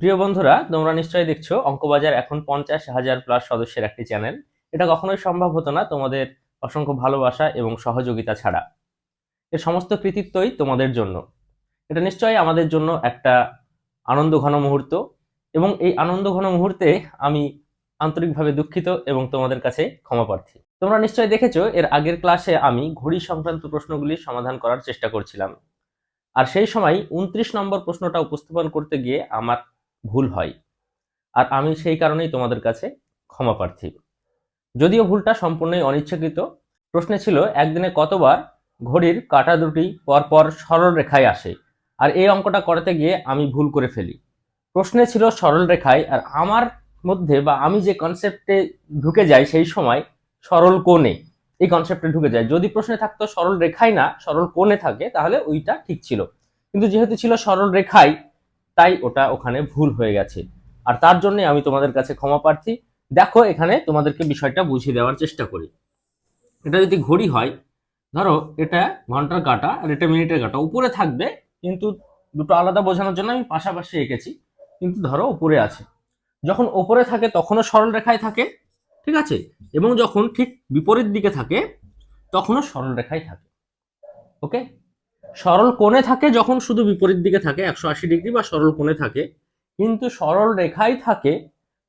প্রিয় বন্ধুরা, তোমরা নিশ্চয়ই দেখছ অঙ্কবাজার এখন পঞ্চাশ হাজার প্লাস সদস্যের একটি চ্যানেল এটা কখনোই সম্ভব হতো না তোমাদের অসংখ্য ভালোবাসা এবং সহযোগিতা ছাড়া। এর সমস্ত কৃতিত্বই তোমাদের জন্য। এটা নিশ্চয়ই আমাদের জন্য একটা আনন্দ ঘন মুহূর্ত এবং এই আনন্দ ঘন মুহূর্তে আমি আন্তরিকভাবে দুঃখিত এবং তোমাদের কাছে ক্ষমা প্রার্থী। তোমরা নিশ্চয়ই দেখেছ, এর আগের ক্লাসে আমি ঘড়ি সংক্রান্ত প্রশ্নগুলির সমাধান করার চেষ্টা করছিলাম। আর সেই সময় উনত্রিশ নম্বর প্রশ্নটা উপস্থাপন করতে গিয়ে আমার ভুল হয়। আর আমি সেই কারণেই তোমাদের কাছে ক্ষমা প্রার্থী। যদিও ভুলটা সম্পূর্ণই অনিচ্ছাকৃত, প্রশ্নে ছিল, একদিনে কতবার ঘড়ির কাঁটা দুটি পরপর সরল রেখায় আসে, আর এই অঙ্কটা করাতে গিয়ে আমি ভুল করে ফেলি। প্রশ্নে ছিল সরল রেখায়, আর আমার মধ্যে বা আমি যে কনসেপ্টে ঢুকে যাই সেই সময় সরল কোণে, এই কনসেপ্টে ঢুকে যায়। যদি প্রশ্নে থাকতো সরল রেখায় না, সরল কোণে থাকে, তাহলে ওইটা ঠিক ছিল। কিন্তু যেহেতু ছিল সরল রেখায় তাই ওটা ওখানে ভুল হয়ে গেছে। আর তার জন্য আমি তোমাদের কাছে ক্ষমা প্রার্থী। দেখো এখানে তোমাদেরকে বিষয়টা বুঝিয়ে দেওয়ার চেষ্টা করি। এটা যদি ঘড়ি হয়, ধরো এটা ঘণ্টার কাটা আর এটা মিনিটের কাটা, উপরে থাকবে কিন্তু দুটো আলাদা বোঝানোর জন্য আমি পাশাপাশি এঁকেছি কিন্তু ধরো উপরে আছে। যখন ওপরে থাকে তখনও সরল রেখায় থাকে, ঠিক আছে? এবং যখন ঠিক বিপরীত দিকে থাকে, তখনও সরল রেখায় থাকে। ওকে? সরল কোণে থাকে যখন শুধু বিপরীত দিকে থাকে, একশো আশি ডিগ্রি বা সরল কোণে থাকে, কিন্তু সরল রেখাই থাকে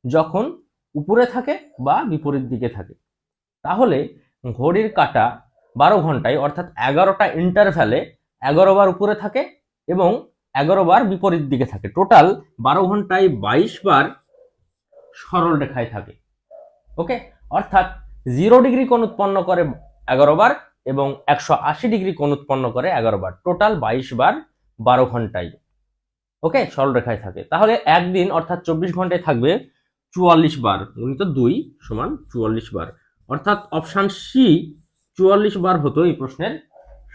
যখন উপরে থাকে বা বিপরীত দিকে থাকে। তাহলে ঘড়ির কাটা বারো ঘন্টায়, অর্থাৎ এগারোটা ইন্টারভ্যালে এগারো বার উপরে থাকে এবং এগারো বার বিপরীত দিকে থাকে। টোটাল বারো ঘন্টায় বাইশ বার সরল রেখায় থাকে। ওকে অর্থাৎ জিরো ডিগ্রি কোণ উৎপন্ন করে এগারো বার এবং একশো আশি ডিগ্রি কোণ উৎপন্ন করে এগারো বার। টোটাল বাইশ বার বারো ঘন্টায়। ওকে সরল রেখায় থাকে। তাহলে একদিন অর্থাৎ চব্বিশ ঘন্টায় থাকবে চুয়াল্লিশ বার। গুণিত দুই সমান চুয়াল্লিশ বার। অর্থাৎ অপশান সি চুয়াল্লিশ বার হতো এই প্রশ্নের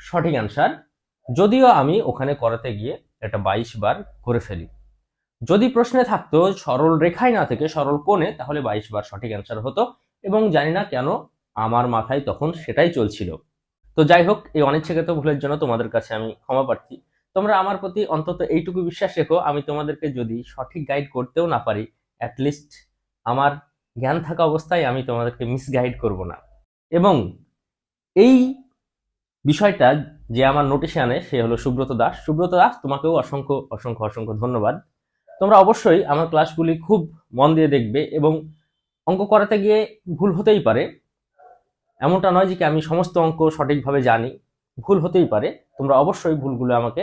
সঠিক অ্যান্সার যদিও আমি ওখানে করাতে গিয়ে এটা বাইশ বার করে ফেলি। যদি প্রশ্নে থাকতো সরল রেখায় না থেকে সরল কোণে, তাহলে বাইশ বার সঠিক অ্যান্সার হতো এবং জানি না কেন আমার মাথায় তখন সেটাই চলছিল। তো যাই হোক, এই অনিচ্ছাকৃত ভুলের জন্য তোমাদের কাছে আমি ক্ষমা প্রার্থী। তোমরা আমার প্রতি অন্তত এইটুকু বিশ্বাস রেখো, আমি তোমাদেরকে যদি সঠিক গাইড করতেও না পারি অ্যাটলিস্ট আমার জ্ঞান থাকা অবস্থায় আমি তোমাদেরকে মিসগাইড করব না। এবং এই বিষয়টা যে আমার নোটিশে আনে, সে হলো সুব্রত দাস। সুব্রত দাস, তোমাকেও অসংখ্য অসংখ্য অসংখ্য ধন্যবাদ। তোমরা অবশ্যই আমার ক্লাসগুলি খুব মন দিয়ে দেখবে এবং অঙ্ক করাতে গিয়ে ভুল হতেই পারে। এমনটা নয় যে কি আমি সমস্ত অঙ্ক সঠিকভাবে জানি। ভুল হতেই পারে। তোমরা অবশ্যই ভুলগুলো আমাকে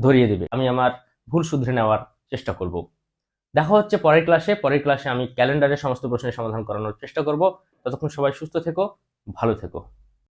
ধরিয়ে দেবে। আমি আমার ভুল শুধরে নেওয়ার চেষ্টা করব। দেখা হচ্ছে পরের ক্লাসে পরের ক্লাসে আমি ক্যালেন্ডারের সমস্ত প্রশ্নের সমাধান করানোর চেষ্টা করব। ততক্ষণ সবাই সুস্থ থেকো, ভালো থেকো।